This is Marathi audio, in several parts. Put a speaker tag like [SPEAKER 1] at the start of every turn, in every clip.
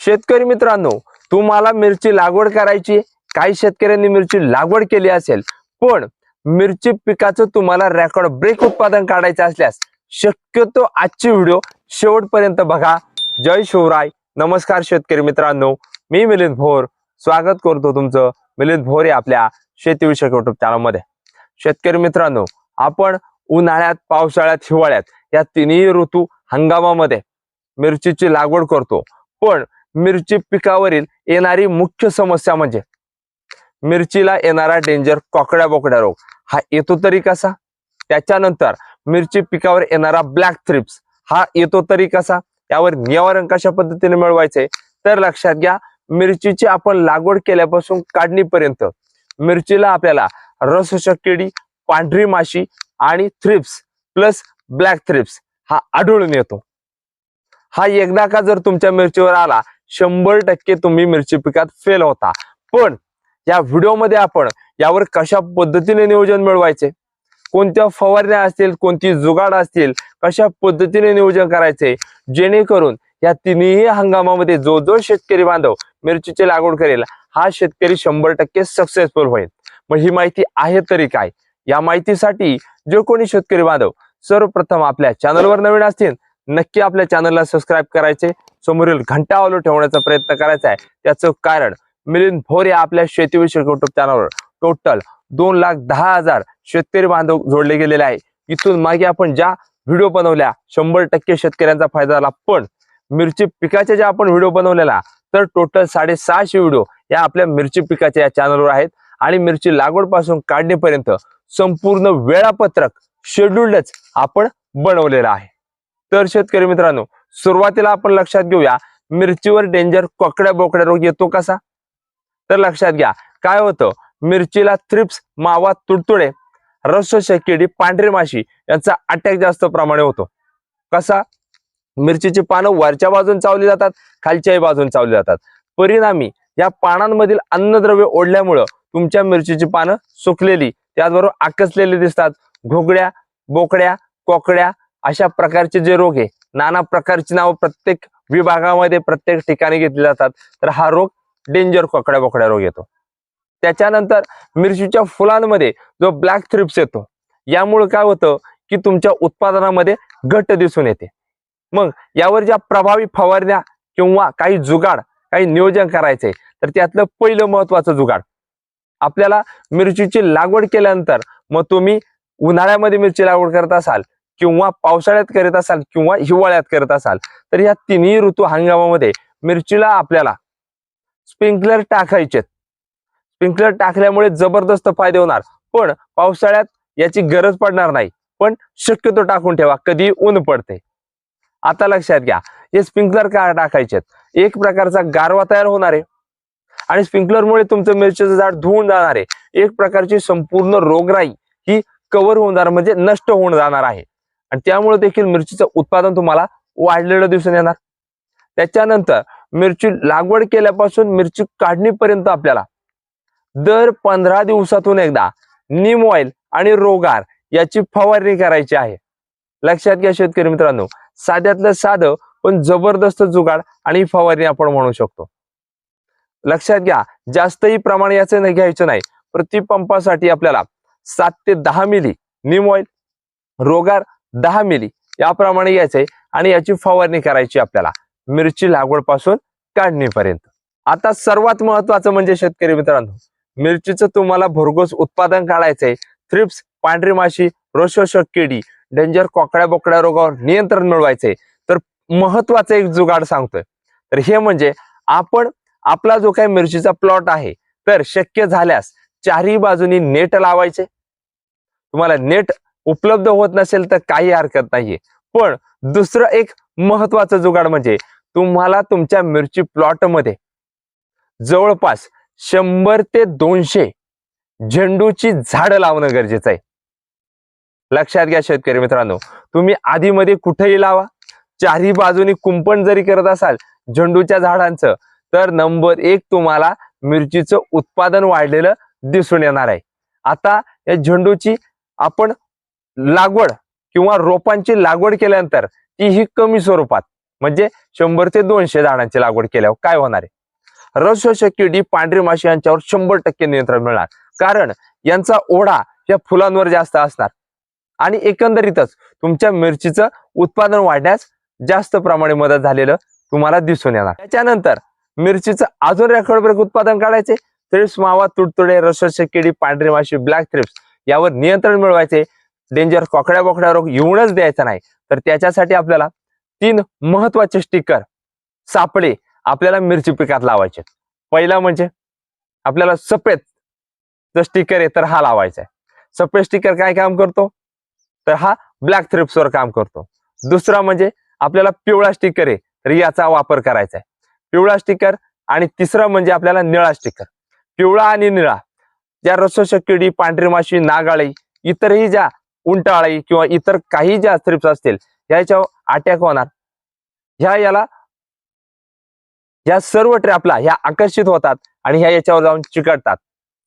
[SPEAKER 1] शेतकरी मित्रांनो तुम्हाला मिरची लागवड करायची काही शेतकऱ्यांनी मिरची लागवड केली असेल पण मिरची पिकाचं तुम्हाला रेकॉर्ड ब्रेक उत्पादन काढायचं असल्यास शक्यतो आजची व्हिडिओ शेवटपर्यंत बघा. जय शिवराय. नमस्कार शेतकरी मित्रांनो. मी मिलिंद भोर. स्वागत करतो तुमचं मिलिंद भोर या आपल्या शेतीविषयक युट्यूब चॅनलमध्ये शेतकरी मित्रांनो आपण उन्हाळ्यात पावसाळ्यात हिवाळ्यात या तिन्ही ऋतू हंगामामध्ये मिरचीची लागवड करतो. पण मिरची पिकावरील येणारी मुख्य समस्या म्हणजे? मिरचीला येणारा डेंजर कोकड्या बोकड्या रोग. हा येतो तरी कसा? त्याच्यानंतर मिरची पिकावर येणारा ब्लॅक थ्रिप्स हा येतो तरी कसा? यावर निवारण कशा पद्धतीने मिळवायचे? तर लक्षात घ्या मिरचीची आपण लागवड केल्यापासून काढणीपर्यंत मिरचीला आपल्याला रसशक किडी पांढरी माशी आणि थ्रिप्स प्लस ब्लॅक थ्रिप्स हा आढळून येतो. हा एकदा का जर तुमच्या मिरचीवर आला शंभर टक्के तुम्ही मिरची पिकात फेल होता. पण या व्हिडिओमध्ये आपण यावर कशा पद्धतीने नियोजन मिळवायचे? कोणत्या फवारण्या असतील कोणती जुगाड असतील कशा पद्धतीने नियोजन करायचे? जेणेकरून या तिन्ही हंगामामध्ये जो जो शेतकरी बांधव मिरचीची लागवड करेल हा शेतकरी शंभर टक्के सक्सेसफुल होईल. मग ही माहिती आहे तरी काय? या माहितीसाठी जे कोणी शेतकरी बांधव सर्वप्रथम आपल्या चॅनलवर नवीन असतील नक्की आपल्या चॅनलला सबस्क्राईब करायचे. समोरील घंटा आलो ठेवण्याचा प्रयत्न करायचा आहे. त्याचं कारण मिलिंद भोर या आपल्या शेतीविषयक युट्यूब चॅनलवर टोटल दोन लाख दहा हजार शेतकरी बांधव जोडले गेलेले आहे. इथून मागे आपण ज्या व्हिडिओ बनवल्या शंभर टक्के शेतकऱ्यांचा फायदा झाला. पण मिरची पिकाच्या ज्या आपण व्हिडिओ बनवलेला तर टोटल साडेसहाशे व्हिडिओ या आपल्या मिरची पिकाच्या या चॅनलवर आहेत. आणि मिरची लागवडपासून संपूर्ण वेळापत्रक शेड्युल्डच आपण बनवलेलं आहे. तर शेतकरी मित्रांनो सुरुवातीला आपण लक्षात घेऊया मिरचीवर डेंजर कोकड्या बोकड्या रोग येतो कसा? तर लक्षात घ्या काय होतं? मिरचीला थ्रिप्स मावा तुडतुडे रस शेकिडी पांढरी माशी यांचा अटॅक जास्त प्रमाणे होतो. कसा? मिरचीची पानं वरच्या बाजून चावली जातात खालच्याही बाजून चावली जातात. परिणामी या पानांमधील अन्नद्रव्य ओढल्यामुळं तुमच्या मिरचीची पानं सुकलेली त्याचबरोबर आकसलेली दिसतात. घोगड्या बोकड्या कोकड्या अशा प्रकारचे जे रोग आहे नाना प्रकारची नावं प्रत्येक विभागामध्ये प्रत्येक ठिकाणी घेतली जातात. तर हा रोग डेंजर कोकड्या बोकड्या रोग येतो. त्याच्यानंतर मिरचीच्या फुलांमध्ये जो ब्लॅक थ्रिप्स येतो यामुळे काय होतं की तुमच्या उत्पादनामध्ये घट दिसून येते. मग यावर ज्या प्रभावी फवारण्या किंवा काही जुगाड काही नियोजन करायचंय तर त्यातलं पहिलं महत्वाचं जुगाड. आपल्याला मिरचीची लागवड केल्यानंतर मग तुम्ही उन्हाळ्यामध्ये मिरची लागवड करत असाल किंवा पावसाळ्यात करत असाल किंवा हिवाळ्यात करत असाल तर या तिन्ही ऋतू हंगामामध्ये मिरचीला आपल्याला स्प्रिंकलर टाकायचे स्प्रिंकलर टाकल्यामुळे जबरदस्त फायदे होणार. पण पावसाळ्यात याची गरज पडणार नाही. पण शक्यतो टाकून ठेवा कधी ऊन पडते. आता लक्षात घ्या हे स्प्रिंकलर का टाकायचे एक प्रकारचा गारवा तयार होणार आहे. आणि स्प्रिंकलरमुळे तुमचं मिरचीचं झाड धुवून जाणार आहे. एक प्रकारची संपूर्ण रोगराई ही कव्हर होऊन जाणार म्हणजे नष्ट होऊन जाणार आहे. आणि त्यामुळे देखील मिरचीचं उत्पादन तुम्हाला वाढलेलं दिसून येणार. त्याच्यानंतर मिरची लागवड केल्यापासून मिरची काढणीपर्यंत आपल्याला दर पंधरा दिवसातून एकदा निम ऑइल आणि रोगार याची फवारणी करायची आहे. लक्षात घ्या शेतकरी मित्रांनो साध्यातलं साधं पण जबरदस्त जुगाड आणि फवारणी आपण म्हणू शकतो. लक्षात घ्या जास्तही प्रमाण याचं नाही घ्यायचं नाही. प्रति पंपासाठी आपल्याला सात ते दहा मिली निम ऑइल रोगार दहा मिली याप्रमाणे यायचंय आणि याची फवारणी करायची आपल्याला. मिरची लागवडपासून काढणीपर्यंत. आता सर्वात महत्वाचं म्हणजे शेतकरी मित्रांनो मिरचीचं तुम्हाला भरघोस उत्पादन काढायचंय. थ्रिप्स पांढरी माशी रोशोशक किडी डेंजर कोकड्या बोकड्या रोगावर नियंत्रण मिळवायचंय. तर महत्वाचं एक जुगाड सांगतोय. तर हे म्हणजे आपण आपला जो काही मिरचीचा प्लॉट आहे तर शक्य झाल्यास चारही बाजूनी नेट लावायचे. तुम्हाला नेट उपलब्ध होत नसेल तर काही हरकत नाहीये. पण दुसरं एक महत्वाचं जुगाड म्हणजे तुम्हाला तुमच्या मिरची प्लॉटमध्ये जवळपास शंभर ते दोनशे झेंडूची झाड लावणं गरजेचं आहे. लक्षात घ्या शेतकरी मित्रांनो तुम्ही आधीमध्ये कुठेही लावा. चारही बाजूनी कुंपण जरी करत असाल झेंडूच्या झाडांचं तर नंबर एक तुम्हाला मिरचीचं उत्पादन वाढलेलं दिसून येणार आहे. आता या झेंडूची आपण लागवड किंवा रोपांची लागवड केल्यानंतर ती ही कमी स्वरूपात म्हणजे शंभर ते दोनशे झाडांची लागवड केल्यावर काय होणार आहे? रसशोषक किडी पांढरी माशी यांच्यावर शंभर टक्के नियंत्रण मिळणार. कारण यांचा ओढा या फुलांवर जास्त असणार. आणि एकंदरीतच तुमच्या मिरचीचं उत्पादन वाढण्यास जास्त प्रमाणे मदत झालेलं तुम्हाला दिसून येणार. त्याच्यानंतर मिरचीचं अजून रेकॉर्ड ब्रेक उत्पादन काढायचे. थ्रिप्स मावा तुडतुडे रसशोषक किडी पांढरी माशी ब्लॅक थ्रिप्स यावर नियंत्रण मिळवायचे. डेंजर कोकड्या बोकड्या रोग येऊनच द्यायचा नाही. तर त्याच्यासाठी आपल्याला तीन महत्त्वाचे स्टिकर सापळे आपल्याला मिरची पिकात लावायचे. पहिला म्हणजे आपल्याला सफेद जर स्टिकर आहे तर हा लावायचा आहे. सफेद स्टिकर काय काम करतो? तर हा ब्लॅक थ्रिप्सवर काम करतो. दुसरा म्हणजे आपल्याला पिवळा स्टिकर आहे तर याचा वापर करायचा आहे. पिवळा स्टिकर आणि तिसरा म्हणजे आपल्याला निळा स्टिकर पिवळा आणि निळा ज्या रसोषक किडी पांढरी माशी नागाळी इतरही ज्या उंटाळी किंवा इतर काही ज्या थ्रिप्स असतील याच्यावर अटॅक होणार. ह्या याला या सर्व ट्रॅपला ह्या आकर्षित होतात आणि ह्या याच्यावर जाऊन चिकटतात.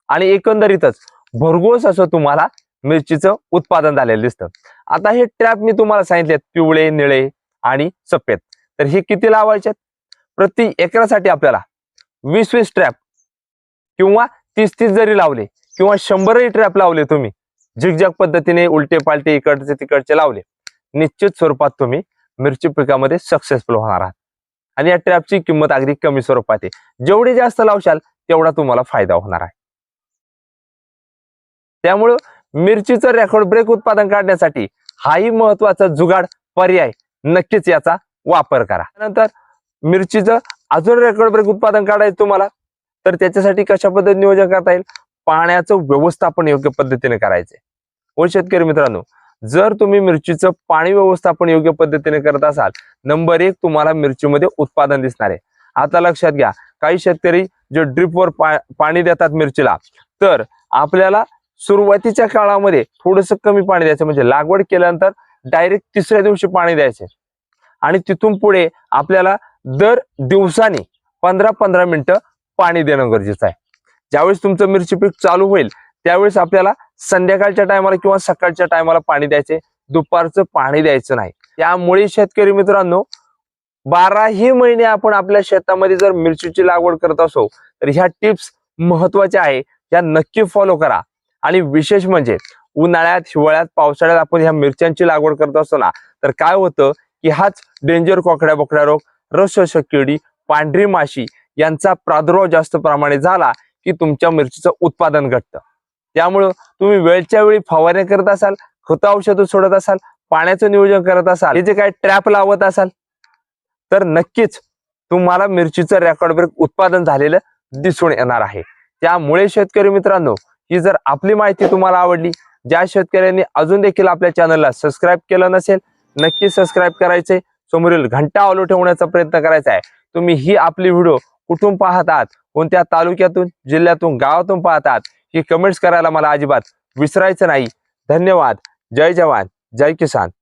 [SPEAKER 1] आणि एकंदरीतच भरघोस असं तुम्हाला मिरचीचं उत्पादन झालेलं दिसतं. आता हे ट्रॅप मी तुम्हाला सांगितले पिवळे निळे आणि सफेद. तर हे किती लावायचे प्रति एकरासाठी आपल्याला वीस वीस ट्रॅप किंवा तीस तीस जरी लावले किंवा शंभरही ट्रॅप लावले तुम्ही झिगझॅग पद्धतीने उलटे पालटे इकडचे तिकडचे लावले. निश्चित स्वरूपात तुम्ही मिरची पिकामध्ये सक्सेसफुल होणार आहात. आणि या ट्रॅपची किंमत अगदी कमी स्वरूपात आहे. जेवढे जास्त लावशाल तेवढा तुम्हाला फायदा होणार आहे. त्यामुळं मिरचीचं रेकॉर्ड ब्रेक उत्पादन काढण्यासाठी हाही महत्त्वाचा जुगाड पर्याय नक्कीच याचा वापर करा. नंतर मिरचीचं अजून रेकॉर्ड ब्रेक उत्पादन काढायचं तुम्हाला तर त्याच्यासाठी कशा पद्धतीने नियोजन करता येईल? पाण्याचं व्यवस्थापन योग्य पद्धतीने करायचंय हो शेतकरी मित्रांनो? जर तुम्ही मिरचीचं पाणी व्यवस्थापन योग्य पद्धतीने करत असाल नंबर एक तुम्हाला मिरचीमध्ये उत्पादन दिसणार आहे. आता लक्षात घ्या काही शेतकरी जे ड्रिपवर पा पाणी देतात मिरचीला तर आपल्याला सुरुवातीच्या काळामध्ये थोडस कमी पाणी द्यायचं म्हणजे लागवड केल्यानंतर डायरेक्ट तिसऱ्या दिवशी पाणी द्यायचे. आणि तिथून पुढे आपल्याला दर दिवसानी पंधरा पंधरा मिनिटं पाणी देणं गरजेचं आहे. ज्यावेळेस तुमचं मिरची पीक चालू होईल त्यावेळेस आपल्याला संध्याकाळच्या टायमाला किंवा सकाळच्या टायमाला पाणी द्यायचे दुपारचं पाणी द्यायचं नाही. त्यामुळे शेतकरी मित्रांनो बाराही महिने आपण आपल्या शेतामध्ये जर मिरचीची लागवड करत असो तर ह्या टिप्स महत्त्वाच्या आहे. या नक्की फॉलो करा. आणि विशेष म्हणजे उन्हाळ्यात हिवाळ्यात पावसाळ्यात आपण ह्या मिरच्यांची लागवड करत असतो ना तर काय होतं की हाच डेंजर कोकड्या बोकड्या रोग रस किडी पांढरी माशी यांचा प्रादुर्भाव जास्त प्रमाणे झाला की तुमच्या मिरचीचं उत्पादन घटतं. त्यामुळं तुम्ही वेळच्या वेळी फवारणी करत असाल खत औषधं सोडत असाल पाण्याचं नियोजन करत असाल हे जे काय ट्रॅप लावत असाल तर नक्कीच तुम्हाला मिरचीचं रेकॉर्ड ब्रेक उत्पादन झालेलं दिसून येणार आहे. त्यामुळे शेतकरी मित्रांनो ही जर आपली माहिती तुम्हाला आवडली ज्या शेतकऱ्यांनी अजून देखील आपल्या चॅनलला सबस्क्राईब केलं नसेल नक्की सबस्क्राईब करायचे समोरील घंटा ऑलो ठेवण्याचा प्रयत्न करायचा आहे. तुम्ही ही आपली व्हिडिओ कुठून पाहतात? कोणत्या तालुक्यातून जिल्ह्यातून गावातून पाहतात? हे कमेंट्स करायला मला अजिबात विसरायचं नाही. धन्यवाद. जय जवान. जय किसान.